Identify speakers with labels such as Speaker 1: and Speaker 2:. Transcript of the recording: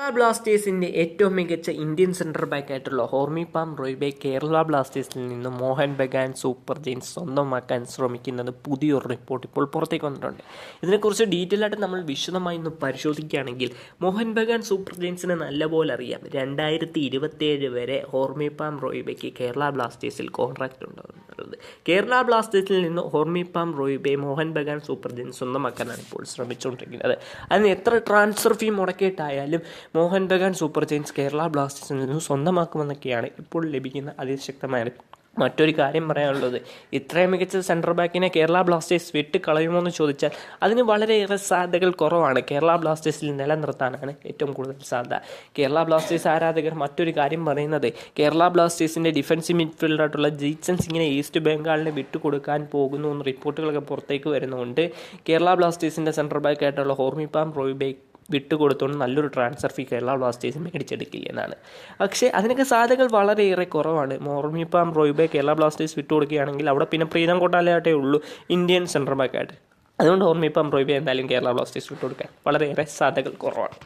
Speaker 1: കേരള ബ്ലാസ്റ്റേഴ്സിന്റെ ഏറ്റവും മികച്ച ഇന്ത്യൻ സെന്റർ ബാക്ക് ആയിട്ടുള്ള ഹോർമി പാം റോയ്ബെ കേരള ബ്ലാസ്റ്റേഴ്സിൽ നിന്ന് മോഹൻ ബഗാൻ സൂപ്പർ ജെയിൻസ് സ്വന്തമാക്കാൻ ശ്രമിക്കുന്നത് പുതിയൊരു റിപ്പോർട്ട് ഇപ്പോൾ പുറത്തേക്ക് വന്നിട്ടുണ്ട്. ഇതിനെക്കുറിച്ച് ഡീറ്റെയിൽ ആയിട്ട് നമ്മൾ വിശദമായി ഒന്ന് പരിശോധിക്കുകയാണെങ്കിൽ മോഹൻ ബഗാൻ സൂപ്പർ ജെയിൻസിനെ നല്ലപോലെ അറിയാം. രണ്ടായിരത്തി ഇരുപത്തിയേഴ് വരെ ഹോർമി പാം റോയ്ബയ്ക്ക് കേരള ബ്ലാസ്റ്റേഴ്സിൽ കോൺട്രാക്റ്റ് ഉണ്ടാകുന്നുള്ളത് കേരള ബ്ലാസ്റ്റേഴ്സിൽ നിന്ന് ഹോർമിപ്പാം റോയ്ബെ മോഹൻ ബഗാൻ സൂപ്പർ ജെയിൻസ് സ്വന്തമാക്കാനാണ് ഇപ്പോൾ ശ്രമിച്ചുകൊണ്ടിരിക്കുന്നത്. അതിന് എത്ര ട്രാൻസ്ഫർ ഫീ മുടക്കിയിട്ടായാലും മോഹൻ ബഗാൻ സൂപ്പർ ജെയിൻസ് കേരള ബ്ലാസ്റ്റേഴ്സിൽ നിന്ന് സ്വന്തമാക്കുമെന്നൊക്കെയാണ് ഇപ്പോൾ ലഭിക്കുന്ന അതിശക്തമായ മറ്റൊരു കാര്യം പറയാനുള്ളത്. ഇത്രയും മികച്ച സെൻട്രൽ ബാക്കിനെ കേരള ബ്ലാസ്റ്റേഴ്സ് വിട്ട് കളയുമോ എന്ന് ചോദിച്ചാൽ അതിന് വളരെയേറെ സാധ്യതകൾ കുറവാണ്. കേരള ബ്ലാസ്റ്റേഴ്സിൽ നിലനിർത്താനാണ് ഏറ്റവും കൂടുതൽ സാധ്യത. കേരള ബ്ലാസ്റ്റേഴ്സ് ആരാധകർ മറ്റൊരു കാര്യം പറയുന്നത്. കേരള ബ്ലാസ്റ്റേഴ്സിന്റെ ഡിഫൻസീവ് മിഡ്ഫീൽഡായിട്ടുള്ള ജീത്സൻ സിംഗിനെ ഈസ്റ്റ് ബംഗാളിന് വിട്ടുകൊടുക്കാൻ പോകുന്നു എന്ന് റിപ്പോർട്ടുകളൊക്കെ പുറത്തേക്ക് വരുന്നുണ്ട്. കേരള ബ്ലാസ്റ്റേഴ്സിന്റെ സെൻട്രൽ ബാക്ക് ആയിട്ടുള്ള ഹോർമിപ്പാം റോയ്ബേ വിട്ടുകൊടുത്തുകൊണ്ട് നല്ലൊരു ട്രാൻസ്ഫർ ഫീ കേരള ബ്ലാസ്റ്റേഴ്സ് മേടിച്ചെടുക്കില്ല എന്നാണ്. പക്ഷേ അതിനൊക്കെ സാധ്യതകൾ വളരെയേറെ കുറവാണ്. മോർമിപ്പാം റോയ്ബെ കേരള ബ്ലാസ്റ്റേഴ്സ് വിട്ടുകൊടുക്കുകയാണെങ്കിൽ അവിടെ പിന്നെ പ്രീതം കൊട്ടാലയായിട്ടേ ഉള്ളൂ ഇന്ത്യൻ സെൻട്രൽ ബാക്കായിട്ട് അതുകൊണ്ട് ഓർമ്മിപ്പം റോയ്ബെ എന്തായാലും കേരള ബ്ലാസ്റ്റേഴ്സ് വിട്ടുകൊടുക്കാൻ വളരെയേറെ സാധ്യതകൾ കുറവാണ്.